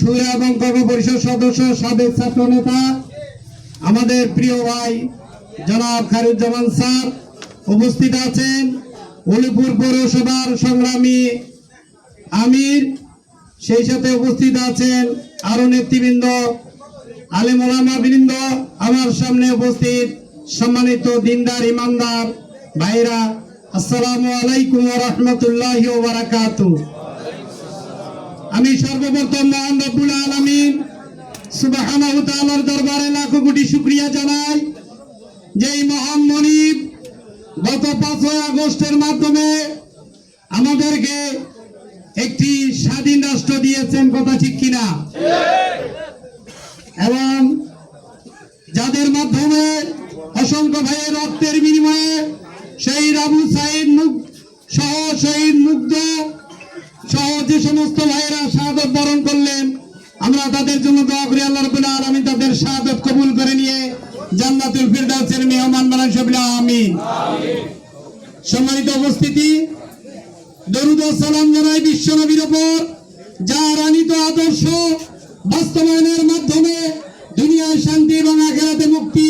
সুরা এবং কর্ম পরিষদ সদস্য, সাবেক ছাত্র নেতা আমাদের প্রিয় ভাই জনাব খারুজ্জামান স্যার উপস্থিত আছেন। উলিপুর পৌরসভার সংগ্রামী আমির, সেই সাথে উপস্থিত আছেন আরও নেতৃবৃন্দ আলেম ওলামা বৃন্দ আমার সামনে উপস্থিত সম্মানিত দিনদার, ইমানদার ভাইরা, আসসালামু আলাইকুম রাহমাতুল্লাহি ওয়া বারাকাতুহু। আমি সর্বপ্রথম মহান রব্বুল আলামিন সুবহানাহু দরবারে লাখো কোটি শুকরিয়া জানাই যে এই মহান মনিব গত পাঁচই আগস্টের মাধ্যমে আমাদেরকে একটি স্বাধীন রাষ্ট্র দিয়েছেন, কথা ঠিক কিনা? এবং যাদের মাধ্যমে অসংখ্য ভাইয়ের রক্তের বিনিময়ে শহীদ আবু সাইদ মুগ সহ শহীদ মুগ্ধ সহ যে সমস্ত ভাইয়েরা শাহাদত বরণ করলেন। আমরা তাদের জন্য দোয়া করি, আল্লাহ রাব্বুল আলামিন তাদের শাহাদত কবুল করে নিয়ে জান্নাতুল ফিরদাউসের মেহমান বানান সবিলা আমিন। সম্মানিত উপস্থিতি, দরুদ সালাম জানাই বিশ্ব নবীর ওপর যার আনিত আদর্শ বাস্তবায়নের মাধ্যমে দুনিয়ায় শান্তি এবং আখেরাতে মুক্তি,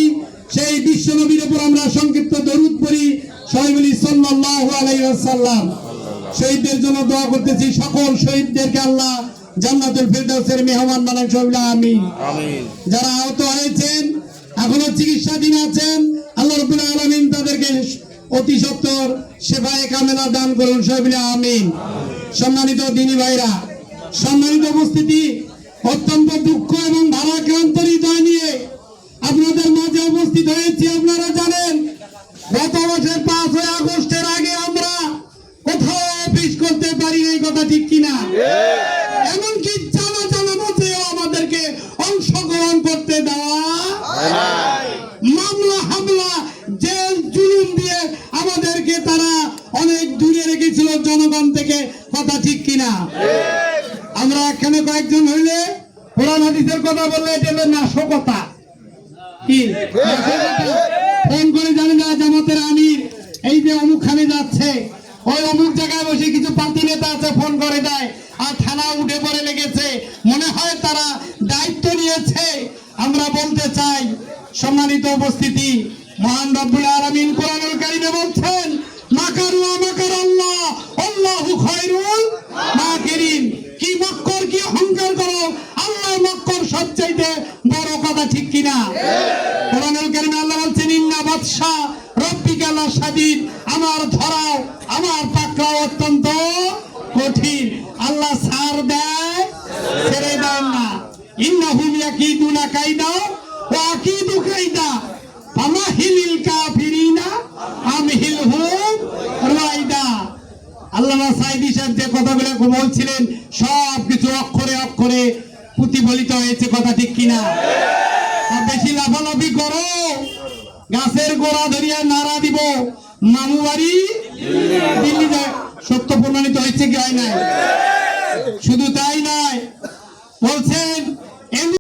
সেই বিশ্ব নবীর ওপর আমরা সংক্ষিপ্ত দরুদ পড়ি সবাই বলি সাল্লাল্লাহু আলাইহি ওয়াসাল্লাম। শহীদদের জন্য দোয়া করতেছি সকল শহীদদেরকে আল্লাহ জান্নাতুল ফিরদাউসের মেহমান বানান সবিলা আমিন। আমিন। যারা আহত হয়েছেন এখনও চিকিৎসাধীন আছেন আল্লাহ রবুল্লাহ আলমিন তাদেরকে অতি সত্তর সেবায় কামেলা দান করুন সবিলে আমিন। সম্মানিত দিনী ভাইরা সম্মানিত উপস্থিতি অত্যন্ত দুঃখ এবং ভারাক্রান্ত হৃদয় নিয়ে আপনাদের মাঝে উপস্থিত হয়েছি আপনারা জানেন গত বছর পাঁচই আগস্টের আগে আমরা কোথাও অফিস করতে পারি এই কথা ঠিক কিনা? এমনকি জানা জানা মতেও আমাদেরকে অংশগ্রহণ করতে দেওয়া মামলা হামলা জেল জুলুম দিয়ে আমাদেরকে তারা অনেক দূরে রেখেছিল জনগণ থেকে কথা ঠিক কিনা? আমরা এখানে কয়েকজন হইলে কোরআন হাদিসের কথা বললে এটা হলো নাশকতা। কি। ফোন করে জানি না জামাতের আমির এই যে অমুক খানে যাচ্ছে। ওই অমুক জায়গায় বসে করে দেয় আর থানা উঠে পড়ে লেগেছে। মনে হয় তারা দায়িত্ব নিয়েছে। আমরা বলতে চাই, সম্মানিত উপস্থিতি, মহান রব্বুল আলামিন কোরআনুল কারীমে বলছেন মাকারু মাকার আল্লাহ আল্লাহু মাকিরিন। কি মক্কর, কি অহংকার করো আল্লাহ মক্কর সবচাইতে বড় কথা ঠিক কিনা? কোরআনুল কারীমে আল্লাহ বলছেন, ইন্না বাদশা রব্বিকা আমার ধরাও, আমার পাকড়াও অত্যন্ত কঠিন। আল্লাহ সার দেয় না। সাইদি যে কথাগুলো বলছিলেন, সব কিছু অক্ষরে অক্ষরে প্রতিফলিত হয়েছে, কথা ঠিক কিনা? বেশি লাফালাফি করো। গাছের গোড়া ধরিয়া নাড়া দিব। মামু দিল্লি যায়। যায় না। হয় নাই শুধু